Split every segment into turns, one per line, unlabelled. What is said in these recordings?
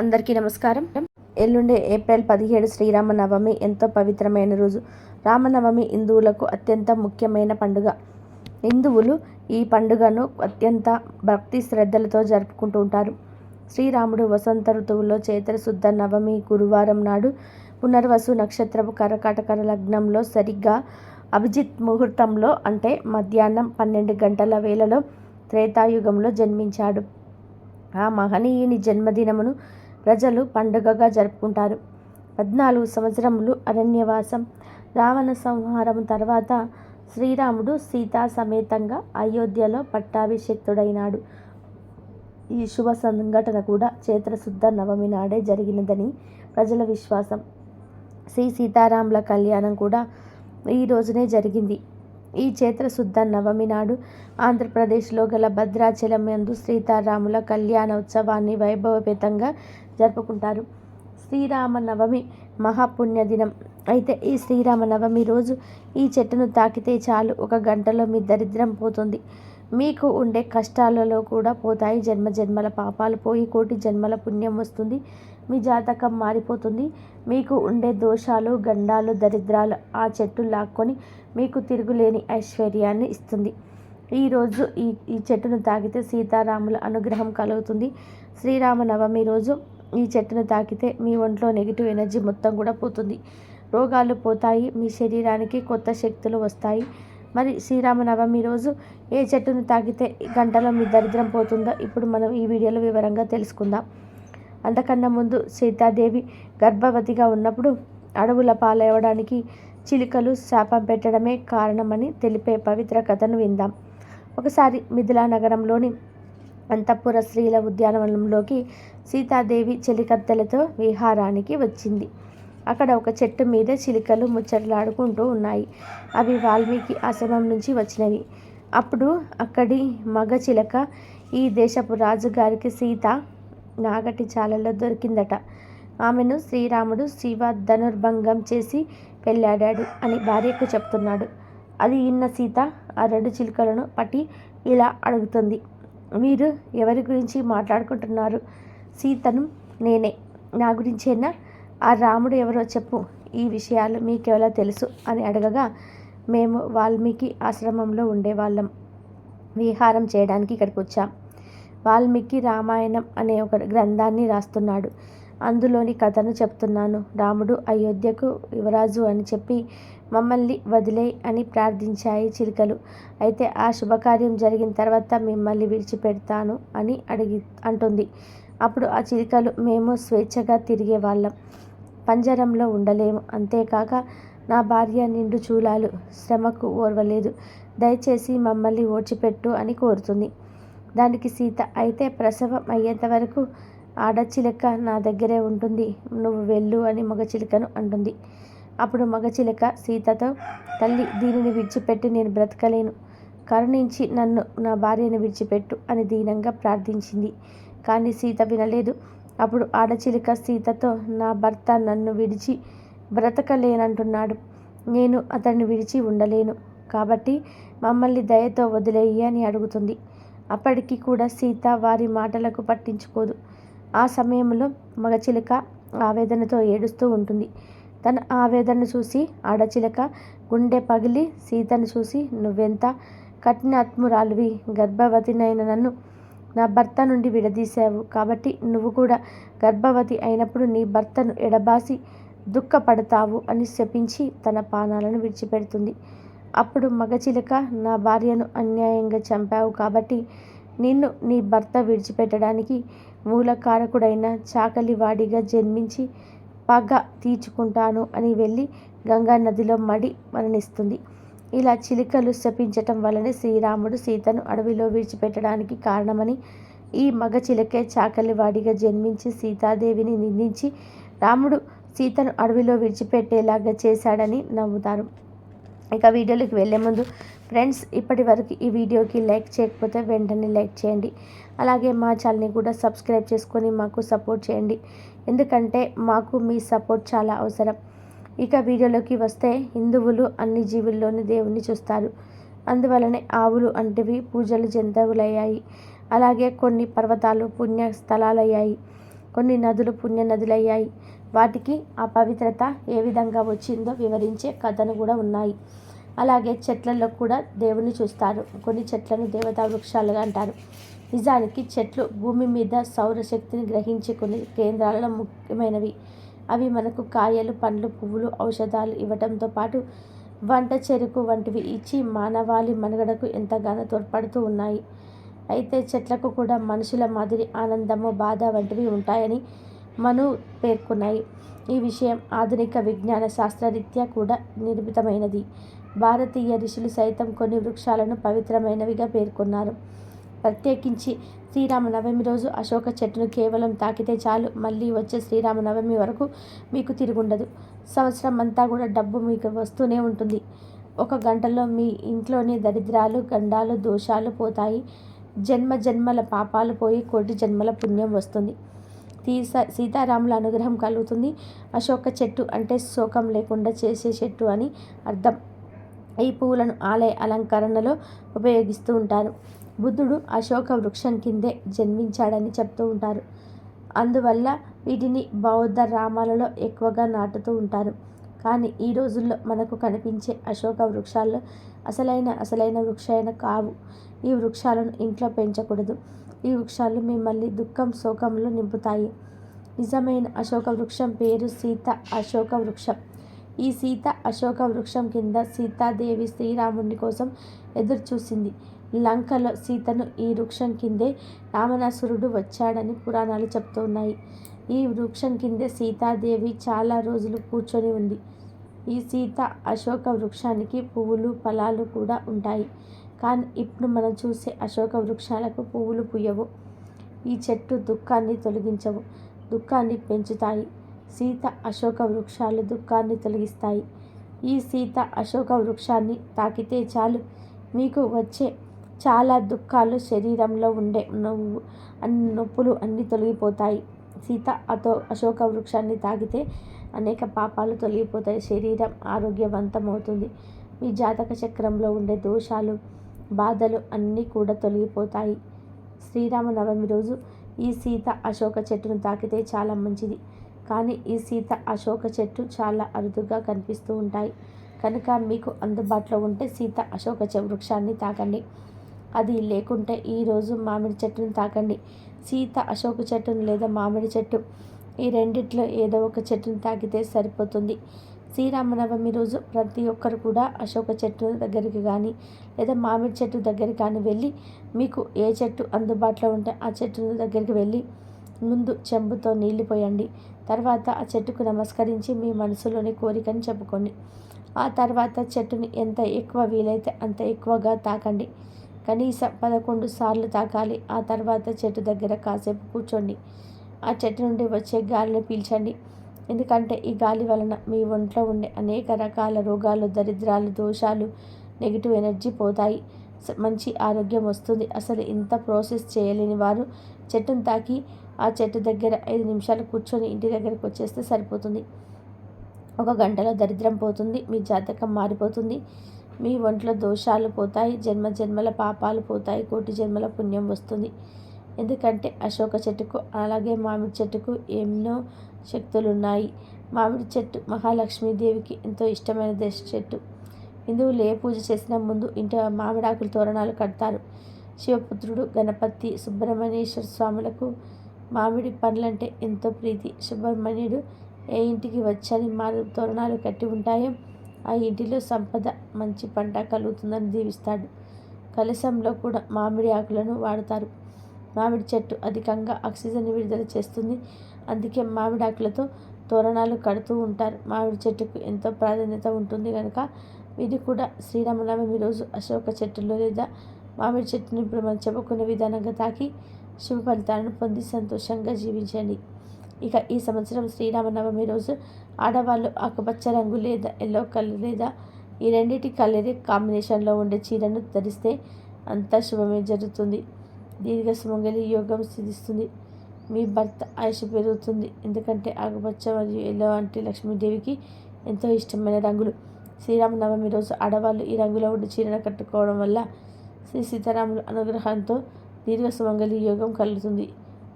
అందరికీ నమస్కారం. ఎల్లుండే ఏప్రిల్ పదిహేడు శ్రీరామనవమి ఎంతో పవిత్రమైన రోజు. రామనవమి హిందువులకు అత్యంత ముఖ్యమైన పండుగ. హిందువులు ఈ పండుగను అత్యంత భక్తి శ్రద్ధలతో జరుపుకుంటూ ఉంటారు. శ్రీరాముడు వసంత ఋతువులో చైత్ర శుద్ధ నవమి గురువారం నాడు పునర్వసు నక్షత్రపు కరకాటకర లగ్నంలో సరిగ్గా అభిజిత్ ముహూర్తంలో అంటే మధ్యాహ్నం పన్నెండు గంటల వేళలో త్రేతాయుగంలో జన్మించాడు. ఆ మహనీయుని జన్మదినమును ప్రజలు పండుగగా జరుపుకుంటారు. పద్నాలుగు సంవత్సరములు అరణ్యవాసం. రావణ సంహారం తర్వాత శ్రీరాముడు సీతా సమేతంగా అయోధ్యలో పట్టాభిషిక్తుడైనాడు. ఈ శుభ సంఘటన కూడా చైత్రశుద్ధ నవమి నాడే జరిగినదని ప్రజల విశ్వాసం. శ్రీ సీతారాముల కళ్యాణం కూడా ఈ రోజునే జరిగింది. ఈ చైత్రశుద్ధ నవమి నాడు ఆంధ్రప్రదేశ్లో గల భద్రాచలం యందు సీతారాముల కళ్యాణ ఉత్సవాన్ని వైభవపేతంగా జరుపుకుంటారు. శ్రీరామ నవమి మహాపుణ్యదినం అయితే ఈ శ్రీరామ నవమి రోజు ఈ చెట్టును తాకితే చాలు ఒక గంటలో మీ దరిద్రం పోతుంది. మీకు ఉండే కష్టాలలో కూడా పోతాయి. జన్మ జన్మల పాపాలు పోయి కోటి జన్మల పుణ్యం వస్తుంది. మీ జాతకం మారిపోతుంది. మీకు ఉండే దోషాలు గండాలు దరిద్రాలు ఆ చెట్టు లాక్కొని మీకు తిరుగులేని ఐశ్వర్యాన్ని ఇస్తుంది. ఈరోజు ఈ ఈ చెట్టును తాకితే సీతారాముల అనుగ్రహం కలుగుతుంది. శ్రీరామనవమి రోజు ఈ చెట్టును తాకితే మీ ఒంట్లో నెగిటివ్ ఎనర్జీ మొత్తం కూడా పోతుంది. రోగాలు పోతాయి మీ శరీరానికి కొత్త శక్తులు వస్తాయి. మరి శ్రీరామనవమి రోజు ఏ చెట్టును తాకితే గంటలో మీ దరిద్రం పోతుందో ఇప్పుడు మనం ఈ వీడియోలో వివరంగా తెలుసుకుందాం. అంతకన్నా ముందు సీతాదేవి గర్భవతిగా ఉన్నప్పుడు అడవుల పాలవడానికి చిలుకలు శాపం పెట్టడమే కారణమని తెలిపే పవిత్ర కథను విందాం. ఒకసారి మిథిలా నగరంలోని అంతఃపుర స్త్రీల ఉద్యానవనంలోకి సీతాదేవి చెలికత్తెలతో విహారానికి వచ్చింది. అక్కడ ఒక చెట్టు మీద చిలుకలు ముచ్చట్లాడుకుంటూ ఉన్నాయి. అవి వాల్మీకి ఆశ్రమం నుంచి వచ్చినవి. అప్పుడు అక్కడి మగ చిలక ఈ దేశపు రాజుగారికి సీత నాగటి చాలలో దొరికిందట. ఆమెను శ్రీరాముడు శివ ధనుర్భంగం చేసి పెళ్ళాడాడు అని భార్యకు చెప్తున్నాడు. అది ఇన్న సీత ఆ రెండు చిలుకలను పట్టి ఇలా అడుగుతుంది. మీరు ఎవరి గురించి మాట్లాడుకుంటున్నారు? సీతను నేనే. నా గురించేనా? ఆ రాముడు ఎవరో చెప్పు. ఈ విషయాలు మీకెవలా తెలుసు అని అడగగా మేము వాల్మీకి ఆశ్రమంలో ఉండేవాళ్ళం విహారం చేయడానికి ఇక్కడికి వచ్చాం. వాల్మీకి రామాయణం అనే ఒక గ్రంథాన్ని రాస్తున్నాడు. అందులోని కథను చెప్తున్నాను. రాముడు అయోధ్యకు యువరాజు అని చెప్పి మమ్మల్ని వదిలే అని ప్రార్థించాయి చిలుకలు. అయితే ఆ శుభకార్యం జరిగిన తర్వాత మిమ్మల్ని విడిచిపెడతాను అని అడిగి అంటుంది. అప్పుడు ఆ చిలుకలు మేము స్వేచ్ఛగా తిరిగే వాళ్ళం. పంజరంలో ఉండలేము. అంతేకాక నా భార్య నిండు చూలాలు శ్రమకు ఓర్వలేదు. దయచేసి మమ్మల్ని ఓడ్చిపెట్టు అని కోరుతుంది. దానికి సీత అయితే ప్రసవం అయ్యేంత వరకు ఆడచిలక నా దగ్గరే ఉంటుంది. నువ్వు వెళ్ళు అని మగచిలుకను అంటుంది. అప్పుడు మగచిలక సీతతో తల్లి దీనిని విడిచిపెట్టి నేను బ్రతకలేను. కరుణించి నన్ను నా భార్యను విడిచిపెట్టు అని దీనంగా ప్రార్థించింది. కానీ సీత వినలేదు. అప్పుడు ఆడచిలుక సీతతో నా భర్త నన్ను విడిచి బ్రతకలేనంటున్నాడు. నేను అతన్ని విడిచి ఉండలేను. కాబట్టి మమ్మల్ని దయతో వదిలేయి అని అడుగుతుంది. అప్పటికి కూడా సీత వారి మాటలకు పట్టించుకోదు. ఆ సమయంలో మగచిలుక ఆవేదనతో ఏడుస్తూ ఉంటుంది. తన ఆవేదన చూసి ఆడచిలక గుండె పగిలి సీతను చూసి నువ్వెంత కఠినాత్మురాలివి గర్భవతినైన నన్ను నా భర్త నుండి విడదీశావు. కాబట్టి నువ్వు కూడా గర్భవతి అయినప్పుడు నీ భర్తను ఎడబాసి దుఃఖపడతావు అని శపించి తన పానాలను విడిచిపెడుతుంది. అప్పుడు మగచిలక నా భార్యను అన్యాయంగా చంపావు కాబట్టి నిన్ను నీ భర్త విడిచిపెట్టడానికి మూలకారకుడైన చాకలివాడిగా జన్మించి పగ తీర్చుకుంటాను అని వెళ్ళి గంగా నదిలో మడి మరణిస్తుంది. ఇలా చిలుకలు శపించటం వలనే శ్రీరాముడు సీతను అడవిలో విడిచిపెట్టడానికి కారణమని ఈ మగ చిలకే చాకలివాడిగా జన్మించి సీతాదేవిని నిందించి రాముడు సీతను అడవిలో విడిచిపెట్టేలాగా చేశాడని నమ్ముతారు. ఇక వీడియోలోకి వెళ్ళే ముందు ఫ్రెండ్స్ ఇప్పటి వరకు ఈ వీడియోకి లైక్ చేయకపోతే వెంటనే లైక్ చేయండి. అలాగే మా ఛానల్ని కూడా సబ్స్క్రైబ్ చేసుకొని మాకు సపోర్ట్ చేయండి. ఎందుకంటే మాకు మీ సపోర్ట్ చాలా అవసరం. ఇక వీడియోలోకి వస్తే హిందువులు అన్ని జీవుల్లోని దేవుణ్ణి చూస్తారు. అందువలనే ఆవులు అంటివి పూజలు జంతువులయ్యాయి. అలాగే కొన్ని పర్వతాలు పుణ్య స్థలాలయ్యాయి కొన్ని నదులు పుణ్య నదులయ్యాయి వాటికి ఆ పవిత్రత ఏ విధంగా వచ్చిందో వివరించే కథను కూడా ఉన్నాయి. అలాగే చెట్లలో కూడా దేవుని చూస్తారు. కొన్ని చెట్లను దేవతా వృక్షాలుగా అంటారు. నిజానికి చెట్లు భూమి మీద సౌరశక్తిని గ్రహించే కొన్ని కేంద్రాలలో ముఖ్యమైనవి. అవి మనకు కాయలు పండ్లు పువ్వులు ఔషధాలు ఇవ్వడంతో పాటు వంట చెరుకు వంటివి ఇచ్చి మానవాళి మనుగడకు ఎంతగానో తోడ్పడుతూ ఉన్నాయి. అయితే చెట్లకు కూడా మనుషుల మాదిరి ఆనందము బాధ వంటివి ఉంటాయని మను పేర్కొన్నాయి. ఈ విషయం ఆధునిక విజ్ఞాన శాస్త్రరీత్యా కూడా నిర్మితమైనది. భారతీయ ఋషులు సైతం కొన్ని వృక్షాలను పవిత్రమైనవిగా పేర్కొన్నారు. ప్రత్యేకించి శ్రీరామనవమి రోజు అశోక చెట్టును కేవలం తాకితే చాలు మళ్ళీ వచ్చే శ్రీరామనవమి వరకు మీకు తిరుగుండదు. సంవత్సరం అంతా కూడా డబ్బు మీకు వస్తూనే ఉంటుంది. ఒక గంటలో మీ ఇంట్లోని దరిద్రాలు గండాలు దోషాలు పోతాయి. జన్మ జన్మల పాపాలు పోయి కోటి జన్మల పుణ్యం వస్తుంది. సీతా సీతారాముల అనుగ్రహం కలుగుతుంది. అశోక చెట్టు అంటే శోకం లేకుండా చేసే చెట్టు అని అర్థం. ఈ పువ్వులను ఆలయ అలంకరణలో ఉపయోగిస్తూ ఉంటారు. బుద్ధుడు అశోక వృక్షం కిందే జన్మించాడని చెప్తూ ఉంటారు. అందువల్ల వీటిని బౌద్ధ రామాలలో ఎక్కువగా నాటుతూ ఉంటారు. కానీ ఈ రోజుల్లో మనకు కనిపించే అశోక వృక్షాల్లో అసలైన అసలైన వృక్షాయన కావు. ఈ వృక్షాలను ఇంట్లో పెంచకూడదు. ఈ వృక్షాలు మిమ్మల్ని దుఃఖం శోకంలో నింపుతాయి. నిజమైన అశోక వృక్షం పేరు సీత అశోక వృక్షం. ఈ సీత అశోక వృక్షం కింద సీతాదేవి శ్రీరాముని కోసం ఎదురు చూసింది లంకలో సీతను ఈ వృక్షం కిందే రామనాసురుడు వచ్చాడని పురాణాలు చెప్తూ ఉన్నాయి ఈ వృక్షం కిందే సీతాదేవి చాలా రోజులు కూర్చొని ఉంది. ఈ సీత అశోక వృక్షానికి పువ్వులు ఫలాలు కూడా ఉంటాయి. కానీ ఇప్పుడు మనం చూసే అశోక వృక్షాలకు పువ్వులు పుయ్యవు ఈ చెట్టు దుఃఖాన్ని తొలగించవు దుఃఖాన్ని పెంచుతాయి. సీత అశోక వృక్షాలు దుఃఖాన్ని తొలగిస్తాయి. ఈ సీత అశోక వృక్షాన్ని తాకితే చాలు. మీకు వచ్చే చాలా దుఃఖాలు శరీరంలో ఉండే నవ్వు అన్ని నొప్పులు అన్నీ తొలగిపోతాయి. సీత అతో అశోక వృక్షాన్ని తాకితే అనేక పాపాలు తొలగిపోతాయి. శరీరం ఆరోగ్యవంతమవుతుంది. మీ జాతక చక్రంలో ఉండే దోషాలు బాధలు అన్నీ కూడా తొలగిపోతాయి. శ్రీరామనవమి రోజు ఈ సీత అశోక చెట్టును తాకితే చాలా మంచిది. కానీ ఈ సీత అశోక చెట్టు చాలా అరుదుగా కనిపిస్తూ ఉంటాయి. కనుక మీకు అందుబాటులో ఉంటే సీత అశోక వృక్షాన్ని తాకండి. అది లేకుంటే ఈరోజు మామిడి చెట్టును తాకండి. సీత అశోక చెట్టును లేదా మామిడి చెట్టు ఈ రెండిట్లో ఏదో ఒక చెట్టును తాకితే సరిపోతుంది. శ్రీరామనవమి రోజు ప్రతి ఒక్కరు కూడా అశోక చెట్టు దగ్గరికి కానీ లేదా మామిడి చెట్టు దగ్గరికి కానీ వెళ్ళి మీకు ఏ చెట్టు అందుబాటులో ఉంటే ఆ చెట్టు దగ్గరికి వెళ్ళి ముందు చెంబుతో నీళ్ళు పోయండి. తర్వాత ఆ చెట్టుకు నమస్కరించి మీ మనసులోని కోరికని చెప్పుకోండి. ఆ తర్వాత చెట్టుని ఎంత ఎక్కువ వీలైతే అంత ఎక్కువగా తాకండి. కనీసం పదకొండు సార్లు తాకాలి. ఆ తర్వాత చెట్టు దగ్గర కాసేపు కూర్చోండి. ఆ చెట్టు నుండి వచ్చే గాలిని పీల్చండి. ఎందుకంటే ఈ గాలి వలన మీ ఒంట్లో ఉండే అనేక రకాల రోగాలు దరిద్రాలు దోషాలు నెగిటివ్ ఎనర్జీ పోతాయి. మంచి ఆరోగ్యం వస్తుంది. అసలు ఇంత ప్రాసెస్ చేయలేని వారు చెట్టును తాకి ఆ చెట్టు దగ్గర ఐదు నిమిషాలు కూర్చొని ఇంటి దగ్గరకు వచ్చేస్తే సరిపోతుంది. ఒక గంటలో దరిద్రం పోతుంది మీ జాతకం మారిపోతుంది మీ ఒంట్లో దోషాలు పోతాయి జన్మ జన్మల పాపాలు పోతాయి కోటి జన్మల పుణ్యం వస్తుంది. ఎందుకంటే అశోక చెట్టుకు అలాగే మామిడి చెట్టుకు ఎన్నో శక్తులు ఉన్నాయి మామిడి చెట్టు మహాలక్ష్మీదేవికి ఎంతో ఇష్టమైన దేశ చెట్టు. హిందువులు ఏ పూజ చేసినా ముందు ఇంటి మామిడాకులు తోరణాలు కడతారు. శివపుత్రుడు గణపతి సుబ్రహ్మణ్యేశ్వర స్వాములకు మామిడి పండ్లంటే ఎంతో ప్రీతి. సుబ్రహ్మణ్యుడు ఏ ఇంటికి వచ్చని మా తోరణాలు కట్టి ఉంటాయో ఆ ఇంటిలో సంపద మంచి పంట కలుగుతుందని దీవిస్తాడు. కలశంలో కూడా మామిడి ఆకులను వాడతారు. మామిడి చెట్టు అధికంగా ఆక్సిజన్ విడుదల చేస్తుంది. అందుకే మామిడాకులతో తోరణాలు కడుతూ ఉంటారు. మామిడి చెట్టుకు ఎంతో ప్రాధాన్యత ఉంటుంది కనుక ఇది కూడా శ్రీరామనవమి రోజు అశోక చెట్టులో లేదా మామిడి చెట్టుని ఇప్పుడు మనం చెప్పుకునే విధానంగా తాకి శుభ ఫలితాలను పొంది సంతోషంగా జీవించండి. ఇక ఈ సంవత్సరం శ్రీరామనవమి రోజు ఆడవాళ్ళు ఆకుపచ్చ రంగు లేదా ఎల్లో కలర్ లేదా ఈ రెండింటి కలర్ కాంబినేషన్లో ఉండే చీరను ధరిస్తే అంతా శుభమే జరుగుతుంది. దీర్ఘ సుమంగళి యోగం సిద్ధిస్తుంది. మీ భర్త ఆయుష్ పెరుగుతుంది. ఎందుకంటే ఆకుపచ్చ మరియు ఎల్లో అంటే లక్ష్మీదేవికి ఎంతో ఇష్టమైన రంగులు. శ్రీరామనవమి రోజు ఆడవాళ్ళు ఈ రంగులో ఉండి చీరను కట్టుకోవడం వల్ల శ్రీ సీతారాముల అనుగ్రహంతో దీర్ఘ సుమంగళి యోగం కలుగుతుంది.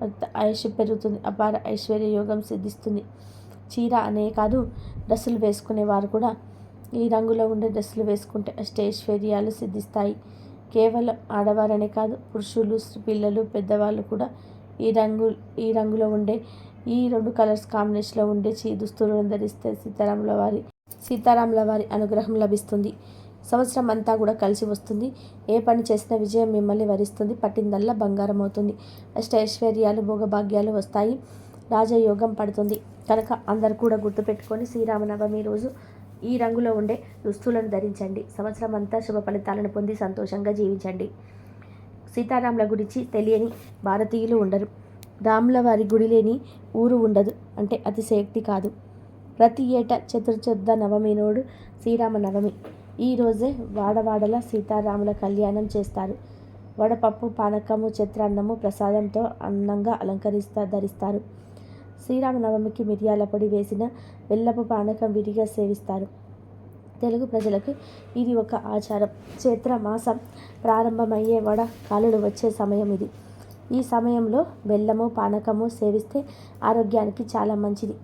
భర్త ఆయుష్ పెరుగుతుంది. అపార ఐశ్వర్య యోగం సిద్ధిస్తుంది. చీర అనే కాదు డ్రెస్సులు వేసుకునేవారు కూడా. ఈ రంగులో ఉండే డ్రెస్సులు వేసుకుంటే అష్టైశ్వర్యాలు సిద్ధిస్తాయి. కేవలం ఆడవారనే కాదు పురుషులు పిల్లలు పెద్దవాళ్ళు కూడా ఈ రంగు ఈ రంగులో ఉండే ఈ రెండు కలర్స్ కాంబినేషన్లో ఉండే చీ దుస్తులను ధరిస్తే సీతారాముల వారి సీతారాముల వారి అనుగ్రహం లభిస్తుంది. సంవత్సరం అంతా కూడా కలిసి వస్తుంది. ఏ పని చేసినా విజయం మిమ్మల్ని వరిస్తుంది. పట్టిందల్లా బంగారం అవుతుంది. అష్టైశ్వర్యాలు భోగభాగ్యాలు వస్తాయి. రాజయోగం పడుతుంది. కనుక అందరు కూడా గుర్తుపెట్టుకొని శ్రీరామనవమి రోజు ఈ రంగులో ఉండే దుస్తులను ధరించండి. సంవత్సరం అంతా శుభ ఫలితాలను పొంది సంతోషంగా జీవించండి. సీతారాముల గురించి తెలియని భారతీయులు ఉండరు. రాముల వారి గుడి లేని ఊరు ఉండదు. అంటే అతిశయక్తి కాదు. ప్రతి ఏటా చతుర్చుద్ధ నవమి నోడు శ్రీరామ నవమి. ఈరోజే వాడవాడల సీతారాముల కళ్యాణం చేస్తారు. వడపప్పు పానకము చిత్రాన్నము ప్రసాదంతో అందంగా అలంకరిస్తా ధరిస్తారు. శ్రీరామనవమికి మిరియాల పొడి వేసిన బెల్లపు పానకం విడిగా సేవిస్తారు. తెలుగు ప్రజలకు ఇది ఒక ఆచారం. చైత్ర మాసం ప్రారంభమయ్యే వడ కాలుడు వచ్చే సమయం ఇది. ఈ సమయంలో బెల్లము పానకము సేవిస్తే ఆరోగ్యానికి చాలా మంచిది.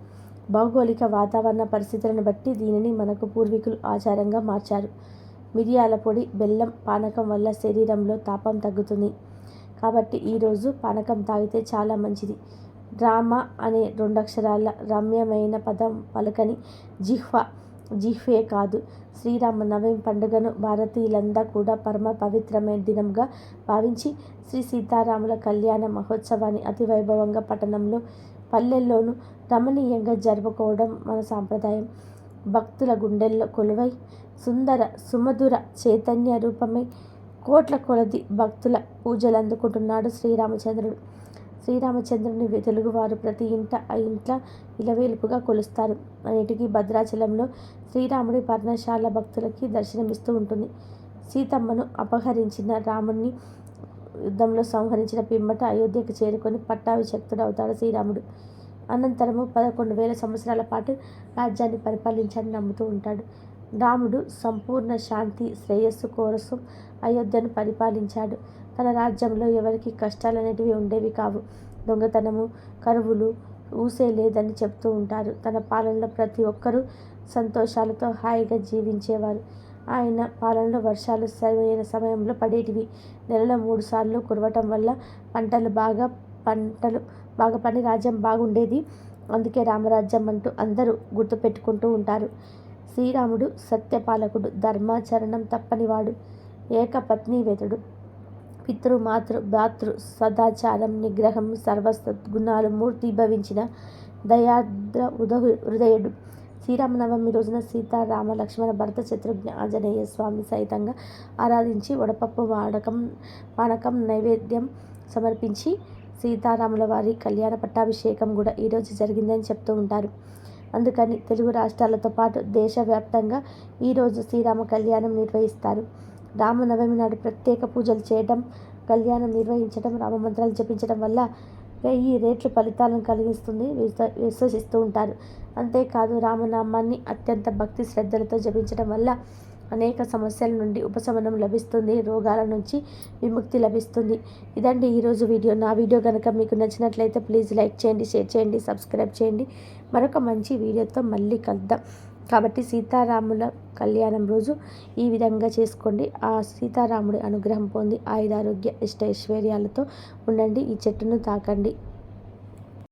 భౌగోళిక వాతావరణ పరిస్థితులను బట్టి దీనిని మనకు పూర్వీకులు ఆచారంగా మార్చారు. మిరియాల పొడి బెల్లం పానకం వల్ల శరీరంలో తాపం తగ్గుతుంది. కాబట్టి ఈరోజు పానకం తాగితే చాలా మంచిది. డ్రామా అనే రెండక్షరాల రమ్యమైన పదం పలకని జిహ్వ జిహ్వే కాదు. శ్రీరామ నవమి పండుగను భారతీయులంతా కూడా పరమ పవిత్రమైన దినంగా భావించి శ్రీ సీతారాముల కళ్యాణ మహోత్సవాన్ని అతి వైభవంగా పట్టణంలో పల్లెల్లోనూ రమణీయంగా జరుపుకోవడం మన సాంప్రదాయం. భక్తుల గుండెల్లో కొలువై సుందర సుమధుర చైతన్య రూపమై కోట్ల కొలది భక్తుల పూజలు అందుకుంటున్నాడు శ్రీరామచంద్రుడు. శ్రీరామచంద్రుని తెలుగువారు ప్రతి ఇంట ఆ ఇంట్లో ఇలవేలుపుగా కొలుస్తారు. అన్నిటికీ భద్రాచలంలో శ్రీరాముడి పర్ణశాల భక్తులకి దర్శనమిస్తూ ఉంటుంది. సీతమ్మను అపహరించిన రాముణ్ణి యుద్ధంలో సంహరించిన పిమ్మట అయోధ్యకు చేరుకొని పట్టాభిషక్తుడు అవుతాడు శ్రీరాముడు. అనంతరము పదకొండు వేల సంవత్సరాల పాటు రాజ్యాన్ని పరిపాలించాలని నమ్ముతూ ఉంటాడు. రాముడు సంపూర్ణ శాంతి శ్రేయస్సు కోరసం అయోధ్యను పరిపాలించాడు. తన రాజ్యంలో ఎవరికి కష్టాలు అనేటివి ఉండేవి కావు. దొంగతనము కరువులు ఊసే లేదని చెప్తూ ఉంటారు. తన పాలనలో ప్రతి ఒక్కరూ సంతోషాలతో హాయిగా జీవించేవారు. ఆయన పాలనలో వర్షాలు సరైన సమయంలో పడేటివి. నెలలో మూడు సార్లు కురవటం వల్ల పంటలు బాగా పంటలు బాగా పని రాజ్యం బాగుండేది. అందుకే రామరాజ్యం అంటూ అందరూ గుర్తుపెట్టుకుంటూ ఉంటారు. శ్రీరాముడు సత్యపాలకుడు ధర్మాచరణం తప్పనివాడు ఏకపత్ని వెతుడు. పితృ మాతృ భాతృ సదాచారం నిగ్రహం సర్వసద్గుణాలు మూర్తిభవించిన దయాద్ర ఉద హృదయుడు. శ్రీరామనవమి రోజున సీతారామ లక్ష్మణ భరత శత్రుఘ్న ఆంజనేయ స్వామి సహితంగా ఆరాధించి వడపప్పు వాడకం పానకం నైవేద్యం సమర్పించి సీతారాముల వారి కళ్యాణ పట్టాభిషేకం కూడా ఈరోజు జరిగిందని చెప్తూ ఉంటారు. అందుకని తెలుగు రాష్ట్రాలతో పాటు దేశవ్యాప్తంగా ఈరోజు శ్రీరామ కళ్యాణం నిర్వహిస్తారు. రామనవమి నాడు ప్రత్యేక పూజలు చేయడం కళ్యాణం నిర్వహించడం రామమంత్రాలు జపించడం వల్ల వెయ్యి రేట్లు ఫలితాలను కలిగిస్తుంది విశ్వసిస్తూ ఉంటారు. అంతేకాదు రామనామాన్ని అత్యంత భక్తి శ్రద్ధలతో జపించడం వల్ల అనేక సమస్యల నుండి ఉపశమనం లభిస్తుంది రోగాల నుంచి విముక్తి లభిస్తుంది. ఇదండి ఈరోజు వీడియో. నా వీడియో కనుక మీకు నచ్చినట్లయితే ప్లీజ్ లైక్ చేయండి షేర్ చేయండి సబ్స్క్రైబ్ చేయండి. మరొక మంచి వీడియోతో మళ్ళీ కలుద్దాం. కాబట్టి సీతారాముల కళ్యాణం రోజు ఈ విధంగా చేసుకోండి. ఆ సీతారాముడి అనుగ్రహం పొంది ఆయుధారోగ్య ఇష్ట ఐశ్వర్యాలతో ఉండండి. ఈ చెట్టును తాకండి.